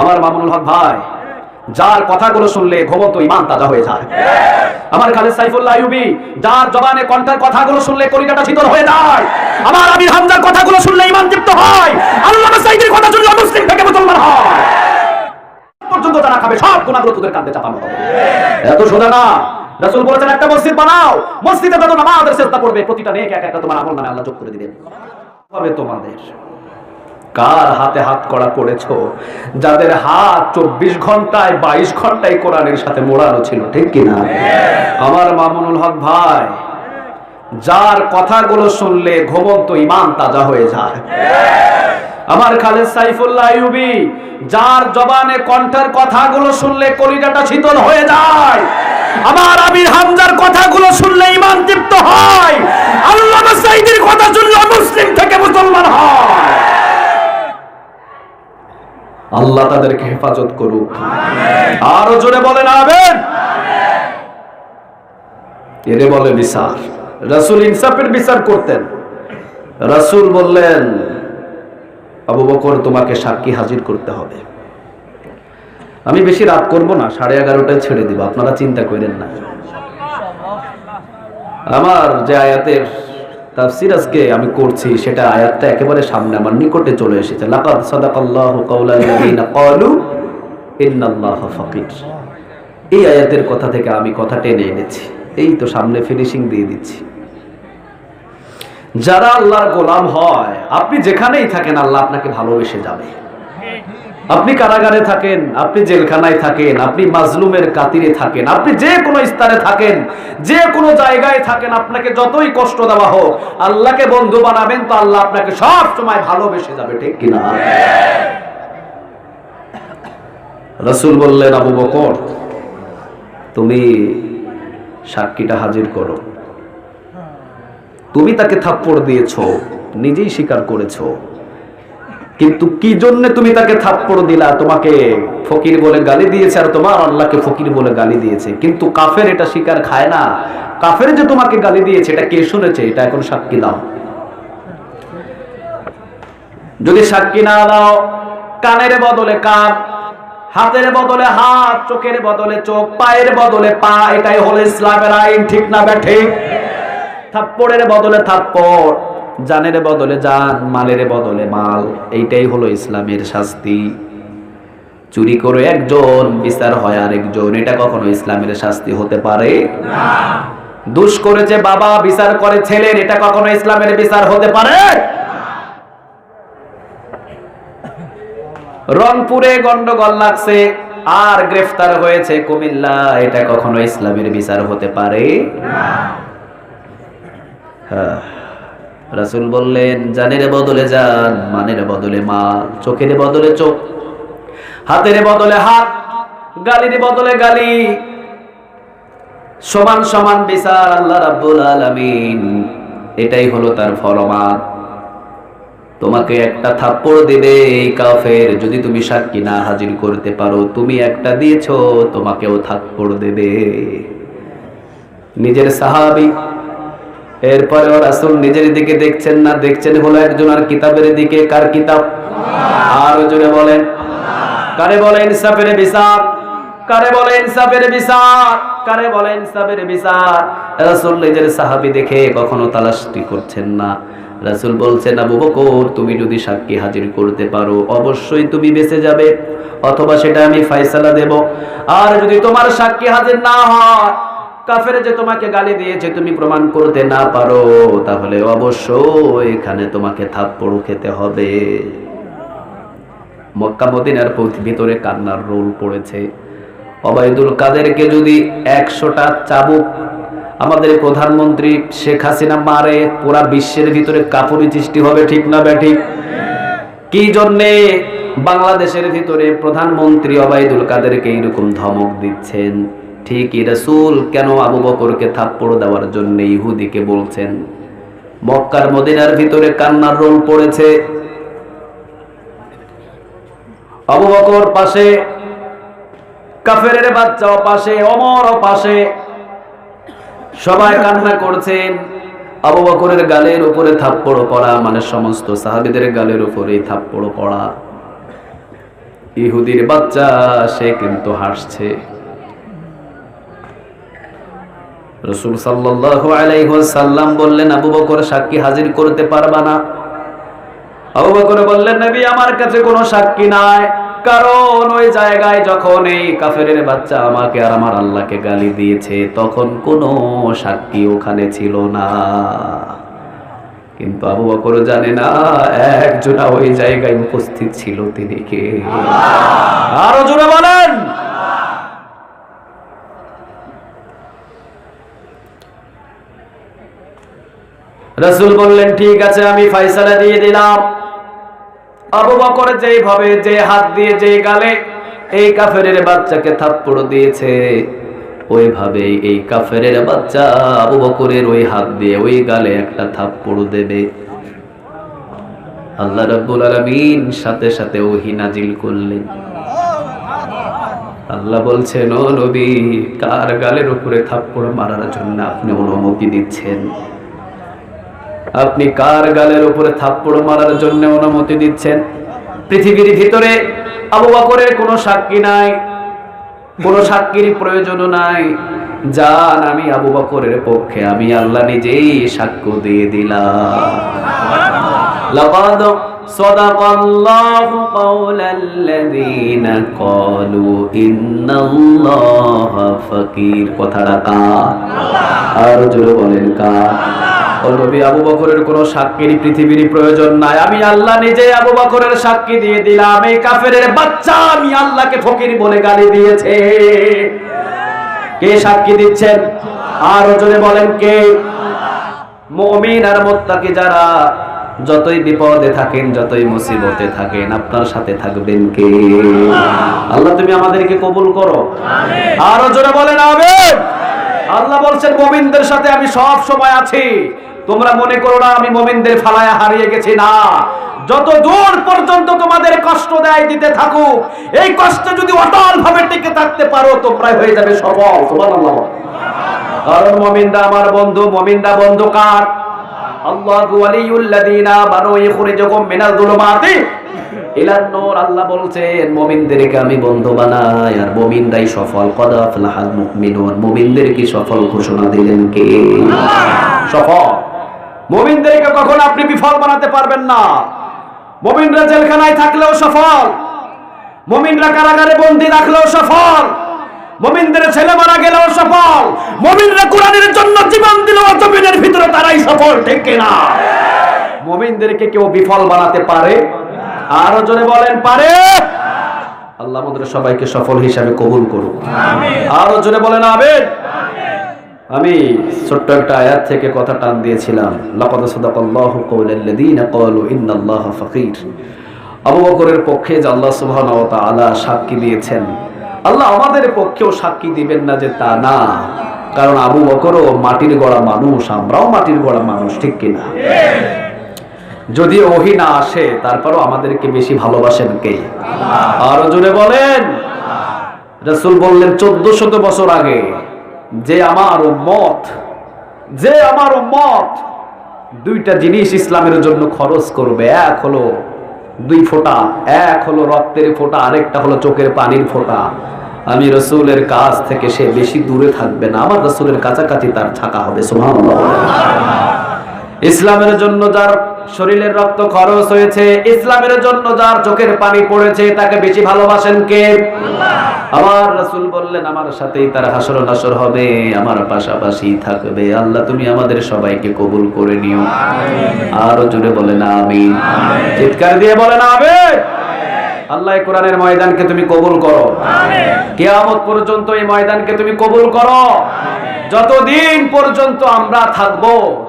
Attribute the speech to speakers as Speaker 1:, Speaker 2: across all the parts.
Speaker 1: আমার মামুনুল হক ভাই, যার কথাগুলো শুনলে ঘুমন্ত ইমান তাজা হয়ে যায়। আমার খালেদ সাইফুল্লাহ আইয়ুবী, যার জবানে কণ্ঠের কথাগুলো শুনলে কলিকাটা শীতল হয়ে যায়। আমার আমির হামজার কথাগুলো শুনলে ইমান তৃপ্ত হয়। আল্লামা সাইদের কথা শুনলে মুসলিম থেকে মুসলমান হয়। পর্যন্ত যারা খাবে, সব গুণাগুলো তোদের কাঁধে চাপানো হবে। এত সোজা না। রাসূল বলেছেন, একটা মসজিদ বানাও। মসজিদে যত নামাজের চেষ্টা করবে প্রতিটা নেক এক একটা তোমার আমল নামে আল্লাহ যোগ করে দিবেন। হবে তোমাদের কার হাতে হাত করা করেছ? যাদের হাত চব্বিশ ঘন্টায়, বাইশ ঘন্টায় কোরআনের সাথে মোড়ানো ছিল, ঠিক কিনা আমার মামুনুল হক ভাই, যার কথাগুলো শুনলে ঘুমন্ত ইমান তাজা হয়ে যায়। আমার খালেদ সাইফুল্লাহ আইয়ুবী, যার জবানে কণ্ঠের কথাগুলো শুনলে কলিজাটা শীতল হয়ে যায়। আমার আমির হামজার কথাগুলো শুনলে ইমান তৃপ্ত হয়। আল্লাহ সাইদের কথা শুনলে মুসলিম থেকে মুসলমান হয়। আল্লাহ তাদেরকে হেফাজত করুক। আরও জোরে বলেন আবেন এরে বলে বিচার। রাসূল ইনসাফের বিচার করতেন। রাসূল বললেন, আবু বকর, তোমাকে সাক্ষী হাজির করতে হবে। আমি বেশি রাত করব না, সাড়ে এগারোটায় ছেড়ে দিব। আপনারা চিন্তা করেন না। আমার যে আয়াতের তাফসির আজকে আমি করছি, সেটা আয়াতটা একেবারে সামনে আমার নিকটে চলে এসেছে। লাকাদ সাদাকাল্লাহু কাউলাল্লাযিনা ক্বালু, ইন্নাল্লাহা ফাকির। এই আয়াতের কথা থেকে আমি কথা টেনে এনেছি। এই তো সামনে ফিনিশিং দিয়ে দিচ্ছি। যারা আল্লাহর গোলাম হয়, আপনি যেখানেই থাকেন, আল্লাহ আপনাকে ভালোবেসে যাবে। আপনি কারাগারে থাকেন, আপনি জেলখানায় থাকেন, আপনি মাজলুমের কাতিরে থাকেন, আপনি যে কোনো স্থানে থাকেন, যে কোনো জায়গায় থাকেন, আপনাকে যতই কষ্ট দেওয়া হোক, আল্লাহকে বন্ধু বানাবেন তো আল্লাহ আপনাকে সব সময় ভালোবেসে যাবে, ঠিক কিনা? রসুল বললেন, আবু বকর, তুমি সাক্ষীটা হাজির করো। তুমি তাকে থাপ্পড় দিয়েছ, নিজেই স্বীকার করেছ। কিন্তু কি জন্য তুমি তাকে থাপ্পড় দিলা? তোমাকে ফকির বলে গালি দিয়েছে আর তোমার আল্লাহকে ফকির বলে গালি দিয়েছে। কিন্তু কাফের এটা স্বীকার খায় না। কাফের যে তোমাকে গালি দিয়েছে, এটা কে শুনেছে? এটা এখন সাক্ষী দাও। যদি সাক্ষী না দাও, কানের বদলে কান, হাতের বদলে হাত, চোখের বদলে চোখ, পায়ের বদলে পা, এটাই হলো ইসলামের আইন, ঠিক না ব্যাঠে থাপ্পড়ের বদলে থাপ্পড়। জানের বদলে, জান মালের বদলে, মাল। এইটাই হলো ইসলামের শাস্তি। চুরি করে একজন, বিচার হয় আরেকজন, এটা কখনো ইসলামের শাস্তি হতে পারে দুষ করেছে বাবা, বিচার করে ছেলের, এটা কখনো ইসলামের বিচার হতে পারে রংপুরে গন্ডগোল লাগছে, আর গ্রেফতার হয়েছে কুমিল্লা, এটা কখনো ইসলামের বিচার হতে পারে হ্যাঁ। রাসুল বললেন, জানের বদলে জান মানের বদলে মা চোখের বদলে চোখ, হাতের বদলে হাত, গালির বদলে গালি, সমান সমান বিচার আল্লাহ রাব্বুল আলামিন। এটাই হলো তার ফরমান। তোমাকে একটা থাপ্পড় দেবে এই কাফের, যদি তুমি সাক্ষী না হাজির করতে পারো, তুমি একটা দিয়েছ, তোমাকেও থাপ্পড় দেবে। নিজের সাহাবী এরপরেও রাসুল নিজের দিকে দেখছেন না, দেখছেন হলো একজন আর কিতাবের দিকে, কার কিতাব? আর জোরে বলেন। কারে বলে ইনসাফের বিচার? কারে বলে ইনসাফের বিচার? কারে বলে ইনসাফের বিচার? রাসূল নিজের সাহাবী দেখে কখনো তালাশটি করছেন না। রাসূল বলছেন, আবু বকর, তুমি যদি সাক্ষী হাজির করতে পারো, অবশ্যই তুমি বেঁচে যাবে। অথবা সেটা আমি ফয়সালা দেব। আর যদি তোমার সাক্ষী হাজির না হয় কাফের যে তোমাকে গালি দিয়েছে, তুমি প্রমাণ করতে না পারো, তাহলে অবশ্যই এখানে তোমাকে থাপ্পড় খেতে হবে। মক্কা মদিনার ভিতরে কান্নার রোল পড়েছে। অবায়দুল কাদেরকে যদি একশোটা চাবুক আমাদের প্রধানমন্ত্রী শেখ হাসিনা মারে, পুরা বিশ্বের ভিতরে কাপুরি সৃষ্টি হবে, ঠিক না ব্যাঠিক কি জন্যে বাংলাদেশের ভিতরে প্রধানমন্ত্রী অবায়দুল কাদেরকে এইরকম ধমক দিচ্ছেন? ঠিকই রাসূল, কেন আবু বকরকে থাপ্পড় দেওয়ার জন্য ইহুদিকে বলছেন? মক্কার মদিনার ভিতরে কান্নার রোল পড়েছে। আবু বকর পাশে, কাফেরের বাচ্চাও পাশে অমর পাশে। সবাই কান্না করছেন। আবু বকরের গালের উপরে থাপ্পড় পড়া মানে সমস্ত সাহাবীদের গালের উপরে থাপ্পড় পড়া। ইহুদির বাচ্চা, সে কিন্তু হাসছে। রসুল সাল্লাল্লাহু আলাইহি বললেন, আবু বকর, সাক্ষী হাজির করতে পারবা না? আবু বকর বললেন, নবী, আমার কাছে কোনো সাক্ষী নাই। কারণ ওই জায়গায় যখন এই কাফের বাচ্চা আমাকে আর আমার আল্লাহকে গালি দিয়েছে, তখন কোনো সাক্ষী ওখানে ছিল না। কিন্তু আবু বকর জানে না একজনা ওই জায়গায় উপস্থিত ছিল তিনি কে। আরও জোরে বলেন। রসুল বললেন, ঠিক আছে, আমি ফাইসালা দিয়ে দিলাম। আবু বকর যেইভাবে যে হাত দিয়ে যে গালে এই কাফেরের বাচ্চাকে থাপ্পড় দিয়েছে ওইভাবে এই কাফেরের বাচ্চা আবু বকরের ওই হাত দিয়ে ওই গালে একটা থাপ্পড় দেবে। আল্লাহ রাব্বুল আলামিন সাথে সাথে ওহি নাজিল করলেন। আল্লাহ বলছেন, ও নবী, কার গালের উপরে থাপ্পড় মারার জন্য আপনি অনুমতি দিচ্ছেন? আপনি কার গালের উপরে থাপ্পড় মারার জন্য অনুমতি দিচ্ছেন পৃথিবীর ভিতরে আবু বকরের কোনো সাক্ষী নাই কোনো সাক্ষীর প্রয়োজন নাই জান আমি আবু বকরের পক্ষে আমি আল্লাহ নিজেই সাক্ষ্য দিয়ে দিলাম لقد صدق الله قول الذين قالوا إن الله فقير কথাটা কার আর জোরে বলেন কার নবী আবু বকরের কোনো সাক্ষীর পৃথিবীর প্রয়োজন নাই। আমি আল্লাহ নিজে আবু বকরের সাক্ষী দিয়ে দিলাম। এই কাফেরের বাচ্চা আমি আল্লাহকে ফকির বলে গালি দিয়েছে। কে সাক্ষী দিচ্ছেন? আর বলেন কে? আর যারা, যতই বিপদে থাকেন, যতই মুসিবতে থাকেন, আপনার সাথে থাকবেন কে? আল্লাহ, তুমি আমাদেরকে কবুল করো। আরও জোরে বলেন, আমিন। আল্লাহ বলছেন, মুমিনদের সাথে আমি সব সময় আছি। তোমরা মনে করো না, আমি মুমিনদের ফালায়া হারিয়ে গেছি, না। যত দূর পর্যন্ত তোমাদের কষ্ট দেয়, দিতে থাকুক। এই কষ্ট যদি অটল ভাবে টিকে থাকতে পারো, তোমরাই হয়ে যাবে সফল। কারণ আমার বন্ধু বন্ধু কার? আল্লাহু বলছেন আমি বন্ধু বানাই, আর সফল। সফল ঘোষণা দিলেন কে? সফল। মুমিনদেরকে কখনো আপনি বিফল বানাতে পারবেন না। মুমিনরা জেলখানায় থাকলেও সফল। মুমিনরা কারাগারে বন্দী রাখলেও সফল। মুমিনদের ছেলে মারা গেলেও সফল। মুমিনরা কোরআনের জন্য জীবন দিলেও জমিনের ভিতরে তারাই সফল ঠিক কিনা? মুমিনদেরকে কেউ বিফল বানাতে পারে? আরও জোরে বলেন পারে? আল্লাহ আমাদের সবাইকে সফল হিসাবে কবুল করুন আরও জোরে বলেন আবেন আমি ছোট্ট একটা আয়াত থেকে কথা টান দিয়েছিলাম। লাকাদ আবু পক্ষে যে আল্লাহ সুবহানাহু ওয়া সাক্ষী দিয়েছেন, আল্লাহ আমাদের পক্ষেও সাক্ষী দিবেন না যে তা না। কারণ আবু বকরও মাটির গড়া মানুষ, আমরাও মাটির গড়া মানুষ, ঠিক কিনা? যদি ওহি না আসে, তারপরও আমাদেরকে বেশি ভালোবাসেন কে? আরও জোরে বলেন। রাসূল বললেন চোদ্দ শত বছর আগে যে আমার মত যে আমার মত দুইটা জিনিস ইসলামের জন্য খরচ করবে। এক হলো দুই ফোঁটা, এক হলো রক্তের ফোঁটা, আরেকটা হলো চোখের পানির ফোঁটা। আমি রসুলের কাছ থেকে সে বেশি দূরে থাকবে না, আমার রসুলের কাছাকাছি তার থাকা হবে, সুবহানাল্লাহ। ইসলামের জন্য যার শরীরের রক্ত খরচ হয়েছে ইসলামের জন্য যার চোখের পানি পড়েছে তাকে বেশি ভালোবাসেন কে? আমার রাসূল বললেন আমার সাথেই তার হাসর নাসর হবে আমার পাশাপাশি থাকবে আল্লাহ তুমি আমাদের সবাইকে কবুল করে নিও। আর জোরে বলেন আমিন। চিৎকার দিয়ে বলেন আমিন। আল্লাহ এই কোরআনের ময়দানকে তুমি কবুল করো। কেয়ামত পর্যন্ত এই ময়দানকে তুমি কবুল করো। যতদিন পর্যন্ত আমরা থাকব,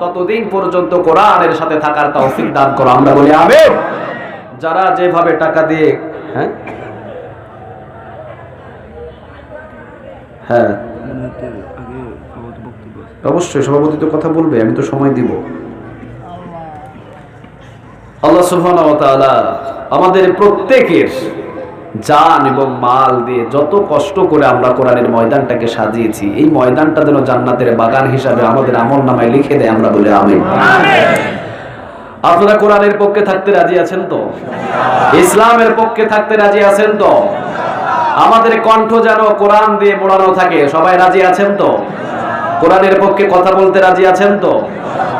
Speaker 1: ততদিন পর্যন্ত কোরআনের সাথে থাকার তৌফিক দান করো। আমরা বলি আমিন। যারা যেভাবে টাকা দিয়ে হ্যাঁ? হ্যাঁ। অবশ্যই সভাপতি তো কথা বলবে, আমি তো সময় দিব। আল্লাহ সুবহানাহু আমাদের প্রত্যেকের জান এবং মাল দিয়ে যত কষ্ট করে আমরা কোরআনের ময়দানটাকে সাজিয়েছি এই ময়দানটা যেন জান্নাতের বাগান হিসাবে আমাদের আমল নামায় লিখে দেয় আমরা বলে আমিন। আপনারা কোরআনের পক্ষে থাকতে রাজি আছেন তো? ইসলামের পক্ষে থাকতে রাজি আছেন তো? আমাদের কণ্ঠ যেন কোরআন দিয়ে মোড়ানো থাকে সবাই রাজি আছেন তো? কোরআনের পক্ষে কথা বলতে রাজি আছেন তো?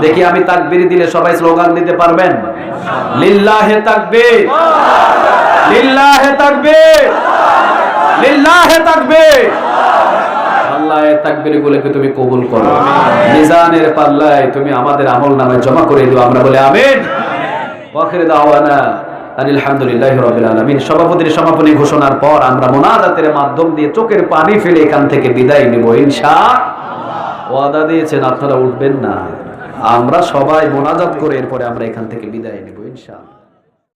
Speaker 1: দেখি আমি তাকবির দিলে সবাই স্লোগান দিতে পারবেন? লিল্লাহে তাকবীর। লিল্লাহে তাকবীর। লিল্লাহে তাকবীর। আল্লাহ তাকবীর গুলোকে তুমি কবুল করো। মিজানের পাল্লায় তুমি আমাদের আমল নামে জমা করে দিও আমরা বলে আমিন। ওয়াখির দাওয়ানা আলহামদুলিল্লাহ রাব্বিল আলামিন। সভাপতির সমাপনী ঘোষণার পর আমরা মোনাজাতের মাধ্যম দিয়ে চোখের পানি ফেলে এখান থেকে বিদায় নিব ইনশাআল্লাহ ওয়াদা দিয়েছেন আপনারা উঠবেন না। আমরা সবাই মোনাজাত করে এরপরে আমরা এখান থেকে বিদায় নিব ইনশাআল্লাহ